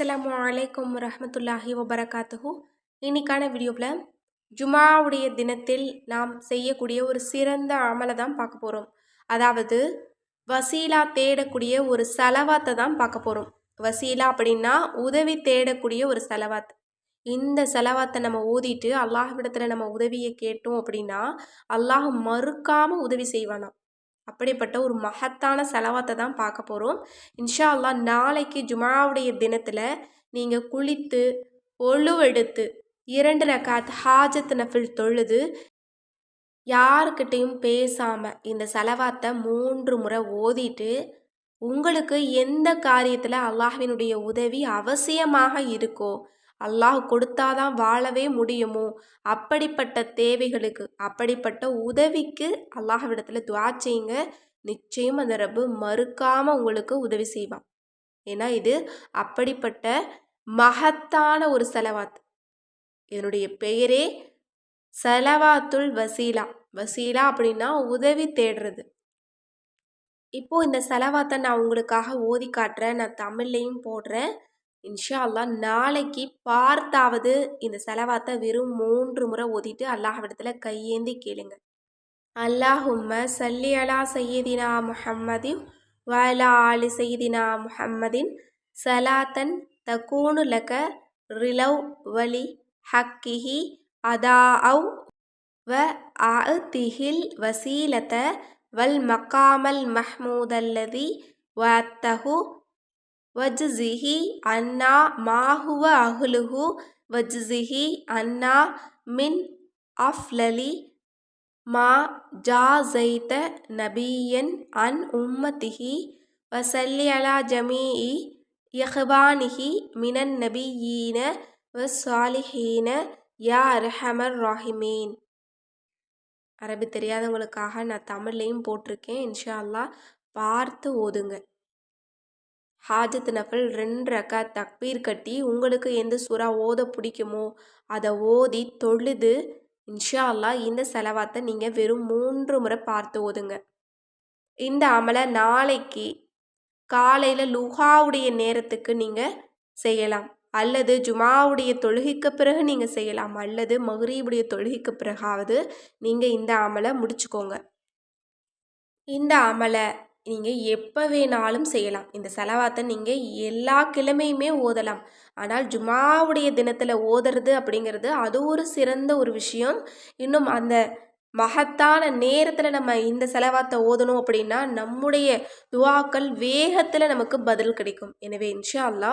அஸ்லாம் வலைக்கம் ரஹமத்துல்லாஹி வபரகாத்துஹு. இன்னைக்கான வீடியோவில் ஜுமாவுடைய தினத்தில் நாம் செய்யக்கூடிய ஒரு சிறந்த அமலை தான் பார்க்க போகிறோம் அதாவது வசீலா தேடக்கூடிய ஒரு செலவாத்தை தான் பார்க்க போகிறோம் வசீலா அப்படின்னா உதவி தேடக்கூடிய ஒரு செலவாத். இந்த செலவாத்தை நம்ம ஓதிட்டு அல்லாஹ் விடத்தில் நம்ம உதவியை கேட்டோம் அப்படின்னா அல்லாஹ் மறுக்காமல் உதவி செய்வானா அப்படிப்பட்ட ஒரு மகத்தான செலவாத்தை தான் பார்க்க போகிறோம் இன்ஷா அல்லா நாளைக்கு ஜுமாவுடைய தினத்தில் நீங்கள் குளித்து ஒழுவெடுத்து இரண்டு ரக்காத் ஹாஜத் நஃபில் தொழுது யாருக்கிட்டையும் பேசாமல் இந்த செலவாத்தை மூன்று முறை ஓதிட்டு உங்களுக்கு எந்த காரியத்தில் அல்லாஹினுடைய உதவி அவசியமாக இருக்கோ அல்லாஹ் கொடுத்தாதான் வாழவே முடியுமோ? அப்படிப்பட்ட தேவைகளுக்கு அப்படிப்பட்ட உதவிக்கு அல்லாஹ்விடத்தில் துவா செய்யுங்க. நிச்சயம் அந்த ரப்பு மறுக்காமல் உங்களுக்கு உதவி செய்வான். ஏன்னா இது அப்படிப்பட்ட மகத்தான ஒரு செலவாத். இதனுடைய பெயரே செலவாத்துல் வசீலா. வசீலா அப்படின்னா உதவி தேடுறது. இப்போது இந்த செலவாத்தை நான் உங்களுக்காக ஓதி காட்டுறேன். நான் தமிழ்லையும் போடுறேன். இன்ஷா அல்லா நாளைக்கு பார்த்தாவது இந்த செலவாத்தை வெறும் மூன்று முறை ஓதிட்டு அல்லாஹ்விடத்தில் கையேந்தி கேளுங்க. அல்லாஹும்ம சல்லி அலா சையதினா முஹம்மதின் வலா ஆலி சையதினா முஹம்மதின் சலாத்தன் தகூனு லக ரிலவ் வலி ஹக்கிஹி அதா அவ் வ திஹில் வசீலத வல் மக்காமல் மஹ்மூதல்லதி வத்தஹு வஜ்ஜிஹி அன்னா மாஹுவ அஹ்லுஹு வஜ்ஜிஹி அன்னா மின் அஃப்லலி மா ஜாசைத நபியன் அன் உம்மதிஹி வசல்லி அலா ஜமீஇ யஹ்பானிஹி மினன் நபியீன வசாலிஹீன யா அரஹமர் ராஹிமீன். அரபி தெரியாதவங்களுக்காக நான் தமிழ்லையும் போட்டிருக்கேன். இன்ஷா அல்லா பார்த்து ஓதுங்க. ஹாஜத் நஃபல் ரெண்டு ரக்கா தக்பீர் கட்டி உங்களுக்கு எந்த சுறா ஓத பிடிக்குமோ அதை ஓதி தொழுது இன்ஷா அல்லா இந்த செலவாத்தை நீங்கள் வெறும் மூன்று முறை பார்த்து ஓதுங்க. இந்த அமலை நாளைக்கு காலையில் லுஹாவுடைய நேரத்துக்கு நீங்கள் செய்யலாம். அல்லது ஜுமாவுடைய தொழுகைக்கு பிறகு நீங்கள் செய்யலாம். அல்லது மகரீபுடைய தொழுகைக்கு பிறகாவது நீங்கள் இந்த அமலை முடிச்சுக்கோங்க. இந்த அமலை நீங்கள் எப்போ வேணாலும் செய்யலாம். இந்த செலவாத்தை நீங்கள் எல்லா கிழமையுமே ஓதலாம். ஆனால் ஜுமாவுடைய தினத்தில் ஓதுறது அப்படிங்கிறது அது ஒரு சிறந்த ஒரு விஷயம். இன்னும் அந்த மகத்தான நேரத்தில் நம்ம இந்த செலவாத்தை ஓதணும் அப்படின்னா நம்முடைய துவாக்கள் வேகத்தில் நமக்கு பதில் கிடைக்கும். எனவே இன்ஷா அல்லா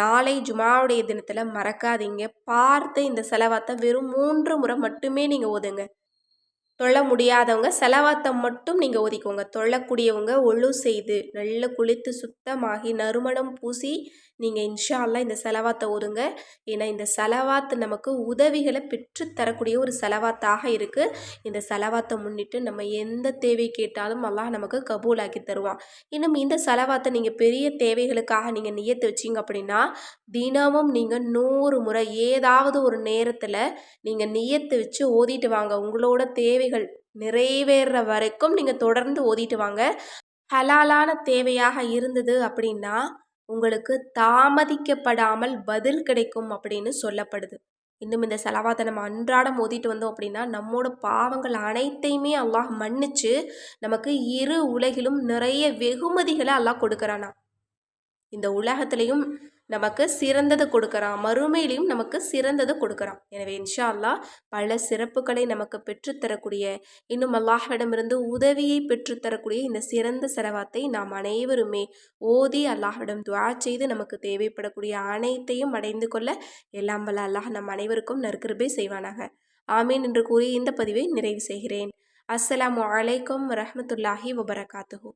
நாளை ஜுமாவுடைய தினத்தில் மறக்காதீங்க. பார்த்து இந்த செலவாத்தை வெறும் மூன்று முறை மட்டுமே நீங்கள் ஓதுங்க. தொழ முடியாதவங்க செலவாத்தை மட்டும் நீங்கள் ஒதுக்கோங்க தொழக்கூடியவங்க ஒழு செய்து நல்ல குளித்து சுத்தமாகி நறுமணம் பூசி நீங்கள் இன்ஷால்லா இந்த செலவாத்தை ஒதுங்க. ஏன்னா இந்த செலவாத்து நமக்கு உதவிகளை பெற்று தரக்கூடிய ஒரு செலவாத்தாக இருக்குது இந்த செலவாத்தை முன்னிட்டு நம்ம எந்த தேவை கேட்டாலும் அல்லாஹ் நமக்கு கபூலாக்கி தருவான். இன்னும் இந்த செலவாத்தை நீங்கள் பெரிய தேவைகளுக்காக நீங்கள் நியத்து வச்சிங்க அப்படின்னா தினமும் நீங்கள் நூறு முறை ஏதாவது ஒரு நேரத்தில் நீங்கள் நியத்து வச்சு ஓதிட்டு வாங்க. உங்களோட தேவை தேவைகள் நிறைவேற வரைக்கும் நீங்கள் தொடர்ந்து ஓதிட்டு வாங்க. ஹலாலான தேவையாக இருந்தது அப்படின்னா உங்களுக்கு தாமதிக்கப்படாமல் பதில் கிடைக்கும் அப்படின்னு சொல்லப்படுது. இன்னும் இந்த செலவாத்தை நம்ம அன்றாடம் ஓதிட்டு வந்தோம் அப்படின்னா நம்மோட பாவங்கள் அனைத்தையுமே அல்லாஹ் மன்னிச்சு நமக்கு இரு உலகிலும் நிறைய வெகுமதிகளை அல்லாஹ் கொடுக்குறானா. இந்த உலகத்திலையும் நமக்கு சிறந்தது கொடுக்குறான். மறுமையிலையும் நமக்கு சிறந்தது கொடுக்குறான். எனவே இன்ஷா அல்லாஹ் பல சிறப்புகளை நமக்கு பெற்றுத்தரக்கூடிய இன்னும் அல்லாஹ்விடமிருந்து உதவியை பெற்றுத்தரக்கூடிய இந்த சிறந்த செலவாத்தை நாம் அனைவருமே ஓதி அல்லாஹ்விடம் துவா செய்து நமக்கு தேவைப்படக்கூடிய அனைத்தையும் அடைந்து கொள்ள எல்லாம் வல்ல அல்லாஹ் நம் அனைவருக்கும் நற்கிருபை செய்வானாக. ஆமீன் என்று கூறி இந்த பதிவை நிறைவு செய்கிறேன். அஸ்ஸலாமு அலைக்கும் வரமத்துல்லாஹி வபரகாத்துஹூ.